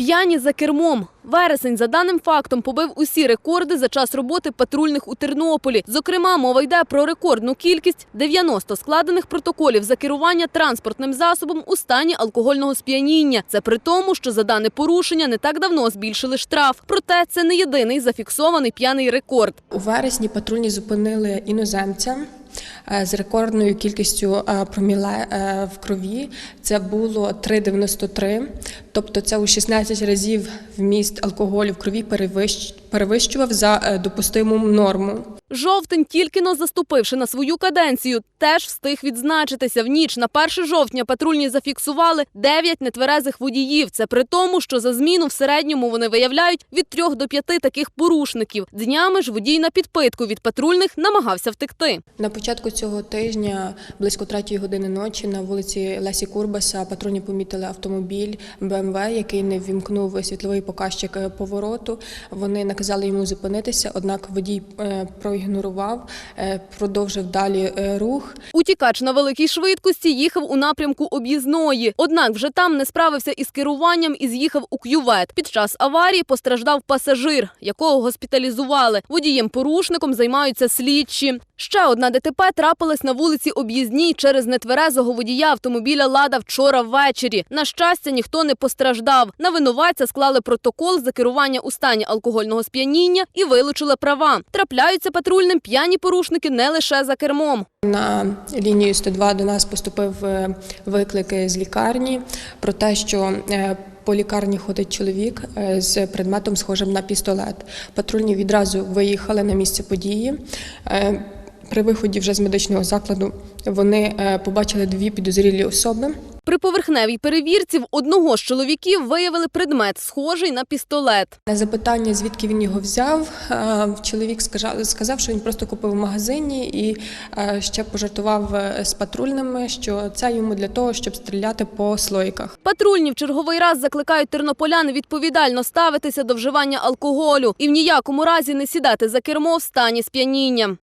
П'яні за кермом. Вересень за даним фактом побив усі рекорди за час роботи патрульних у Тернополі. Зокрема, мова йде про рекордну кількість 90 складених протоколів за керування транспортним засобом у стані алкогольного сп'яніння. Це при тому, що за дане порушення не так давно збільшили штраф. Проте це не єдиний зафіксований п'яний рекорд. У вересні патрульні зупинили іноземця з рекордною кількістю е, проміле е, в крові. Це було 3,93, тобто це у 16 разів вміст алкоголю в крові перевищ- перевищував за е, допустиму норму. Жовтень, тільки но заступивши на свою каденцію, теж встиг відзначитися. В ніч на 1 жовтня патрульні зафіксували 9 нетверезих водіїв. Це при тому, що за зміну в середньому вони виявляють від 3 до 5 таких порушників. Днями ж водій на підпитку від патрульних намагався втекти. На початку цього тижня, близько третьої години ночі, на вулиці Лесі Курбаса патрульні помітили автомобіль БМВ, який не ввімкнув світловий показчик повороту. Вони наказали йому зупинитися, однак водій е, проігнорував, е, продовжив далі е, рух. Утікач на великій швидкості їхав у напрямку об'їзної. Однак вже там не справився із керуванням і з'їхав у кювет. Під час аварії постраждав пасажир, якого госпіталізували. Водієм-порушником займаються слідчі. Ще одна ДТП трапилась на вулиці Об'їзній через нетверезого водія автомобіля «Лада» вчора ввечері. На щастя, ніхто не постраждав. На винуватця склали протокол за керування у стані алкогольного сп'яніння і вилучили права. Трапляються патрульним п'яні порушники не лише за кермом. На лінію 102 до нас поступив е, виклик з лікарні про те, що е, по лікарні ходить чоловік е, з предметом, схожим на пістолет. Патрульні відразу виїхали на місце події. При виході вже з медичного закладу вони побачили дві підозрілі особи. При поверхневій перевірці в одного з чоловіків виявили предмет, схожий на пістолет. На запитання, звідки він його взяв, е, чоловік сказав- що він просто купив в магазині і е, ще пожартував е, з патрульними, що це йому для того, щоб стріляти по слойках. Патрульні в черговий раз закликають тернополян відповідально ставитися до вживання алкоголю і в ніякому разі не сідати за кермо в стані сп'яніння.